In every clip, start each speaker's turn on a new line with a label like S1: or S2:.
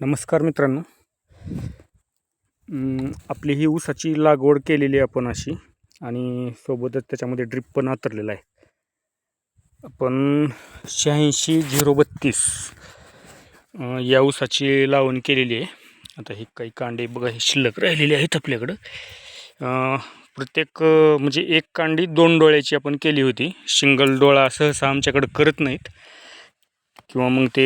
S1: नमस्कार मित्रांनो. आपली ही ऊसाची लागवड केलेली आहे आपण अशी आणि सोबतच त्याच्यामध्ये ड्रिप पण आतरलेला आहे. आपण शहाऐंशी झिरो बत्तीस या ऊसाची लावण केलेली आहे. आता हे काही कांडे बघा हे शिल्लक राहिलेले आहेत आपल्याकडं. प्रत्येक म्हणजे एक कांडी दोन डोळ्याची आपण केली होती. सिंगल डोळा सहसा आमच्याकडं करत नाहीत. किंवा मग ते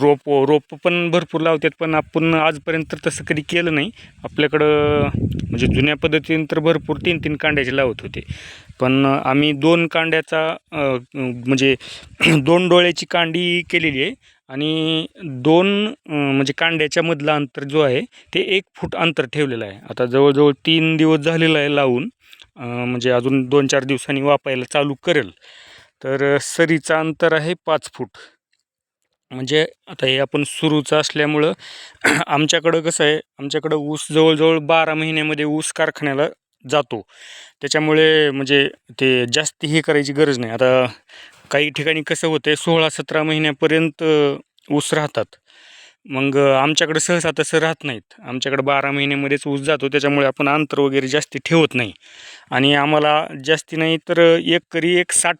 S1: रोप रोप पण भरपूर लावतात पण आपण आजपर्यंत तसं कधी केलं नाही. आपल्याकडं म्हणजे जुन्या पद्धतीने तर भरपूर तीन तीन कांड्याचे लावत होते. पण आम्ही दोन कांड्याचा म्हणजे दोन डोळ्याची कांडी केलेली आहे आणि दोन म्हणजे कांड्याच्या मधलं अंतर जो आहे ते एक फूट अंतर ठेवलेलं आहे. आता जवळजवळ तीन दिवस झालेलं आहे लावून म्हणजे अजून दोन चार दिवसांनी वापायला चालू करेल. तर सरीचं अंतर आहे पाच फूट. म्हणजे आता हे आपण सुरूचं असल्यामुळं आमच्याकडं कसं आहे आमच्याकडं ऊस जवळजवळ बारा महिन्यामध्ये ऊस कारखान्याला जातो. त्याच्यामुळे म्हणजे ते जास्त हे करायची गरज नाही. आता काही ठिकाणी कसं होतं आहे सोळा सतरा महिन्यापर्यंत ऊस राहतात. मग आमच्याकडं सहसा तसं राहत नाहीत. आमच्याकडं बारा महिन्यामध्येच ऊस जातो त्याच्यामुळे आपण अंतर वगैरे जास्ती ठेवत नाही. आणि आम्हाला जास्ती नाही तर एक करी एक साठ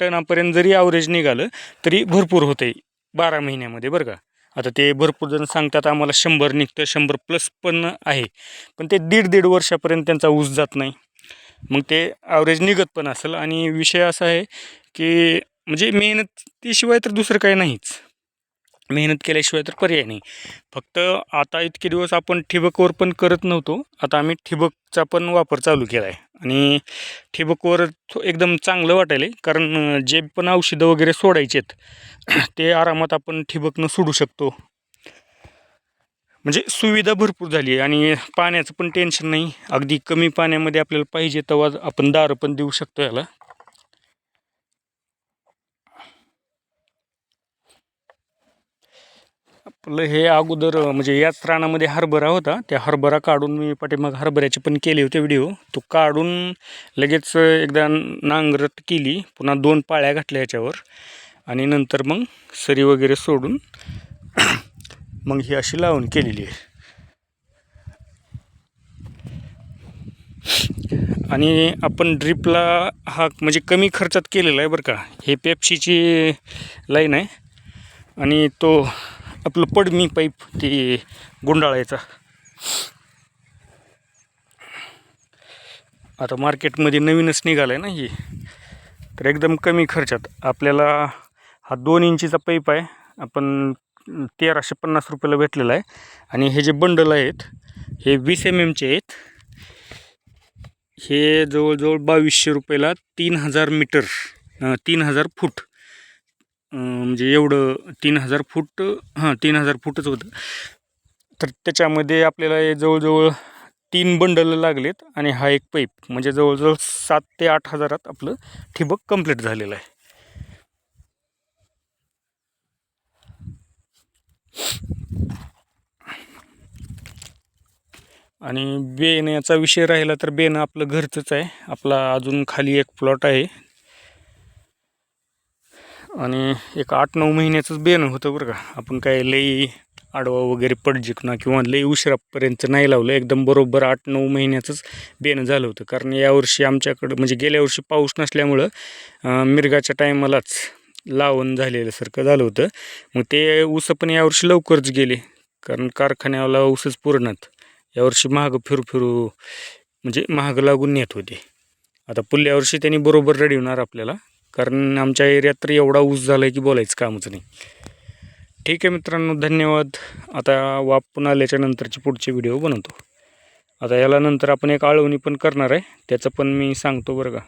S1: टनापर्यंत जरी ॲव्हरेज निघालं तरी भरपूर होतं आहे बारा महिन्यामध्ये बरं का? आता ते भरपूर जण सांगतात आम्हाला शंभर निघतं शंभर प्लस पण आहे. पण ते दीड दीड वर्षापर्यंत त्यांचा ऊस जात नाही. मग ते ॲव्हरेज निघत पण असेल. आणि विषय असा आहे की म्हणजे मेहनतीशिवाय तर दुसरं काही नाहीच. मेहनत केल्याशिवाय तर पर्याय नाही. फक्त आता इतके दिवस आपण ठिबकवर पण करत नव्हतो. आता आम्ही ठिबकचा पण वापर चालू केला आहे आणि ठिबकवर एकदम चांगलं वाटायला कारण जे पण औषधं वगैरे सोडायचे आहेत ते आरामात आपण ठिबकनं सोडू शकतो. म्हणजे सुविधा भरपूर झाली आहे. आणि पाण्याचं पण टेन्शन नाही. अगदी कमी पाण्यामध्ये आपल्याला पाहिजे तेव्हा आपण दारं पण देऊ शकतो याला. आपलं हे अगोदर म्हणजे याच रानामध्ये हरभरा होता. त्या हरभरा काढून मी पाठीमाग हरभऱ्याचे पण केले होते व्हिडिओ. तो काढून लगेच एकदा नांगरट केली. पुन्हा दोन पाळ्या घातल्या याच्यावर. आणि नंतर मग सरी वगैरे सोडून मग ही अशी लावून केलेली आहे. आणि आपण ड्रिपला हा म्हणजे कमी खर्चात केलेला आहे बरं का. हे पेप्सीची लाईन आहे. आणि तो आपलं पडमी पाईप ते गुंडाळायचा. आता मार्केटमध्ये नवीनच निघालं आहे ना ही. तर एकदम कमी खर्चात आपल्याला हा दोन इंचीचा पाईप आहे. आपण तेराशे पन्नास रुपयाला भेटलेला आहे. आणि हे जे बंडल आहेत हे वीस एम एमचे आहेत. हे जवळजवळ बावीसशे रुपयाला तीन हजार मीटर तीन हजार फूट म्हणजे एवढं तीन हजार फूट हां तीन हजार फूटच होतं. तर त्याच्यामध्ये आपल्याला जवळजवळ तीन बंडल लागलेत आणि हा एक पाईप. म्हणजे जवळजवळ सात ते आठ हजारात आपलं ठिबक कंप्लीट झालेलं आहे. आणि बेण्याचा विषय राहिला तर बेण आपलं घरचंच आहे. आपला अजून खाली एक प्लॉट आहे. आणि एक आठ नऊ महिन्याचंच बेन होतं बरं का. आपण काय लई आडवा वगैरे पडजिकना किंवा लई उशिरापर्यंत नाही लावलं एकदम बरोबर आठ नऊ महिन्याचंच बेन झालं होतं. कारण यावर्षी आमच्याकडं म्हणजे गेल्या वर्षी पाऊस नसल्यामुळं मिरगाच्या टायमालाच लावण झालेल्यासारखं झालं होतं. मग ते ऊस पण यावर्षी लवकरच गेले. कारण कारखान्याला ऊसच पुरणात यावर्षी महाग फिरू फिरू म्हणजे महाग लागून नेत होते. आता पुढल्या वर्षी त्यांनी बरोबर होणार आपल्याला. कारण आमच्या एरियात तर एवढा ऊस झाला आहे की बोलायचं कामच नाही. ठीक आहे मित्रांनो धन्यवाद. आता वापरून आल्याच्या नंतरचे पुढचे व्हिडिओ बनवतो. आता याला नंतर आपण एक आळवणी पण करणार आहे. त्याचं पण मी सांगतो बरं का.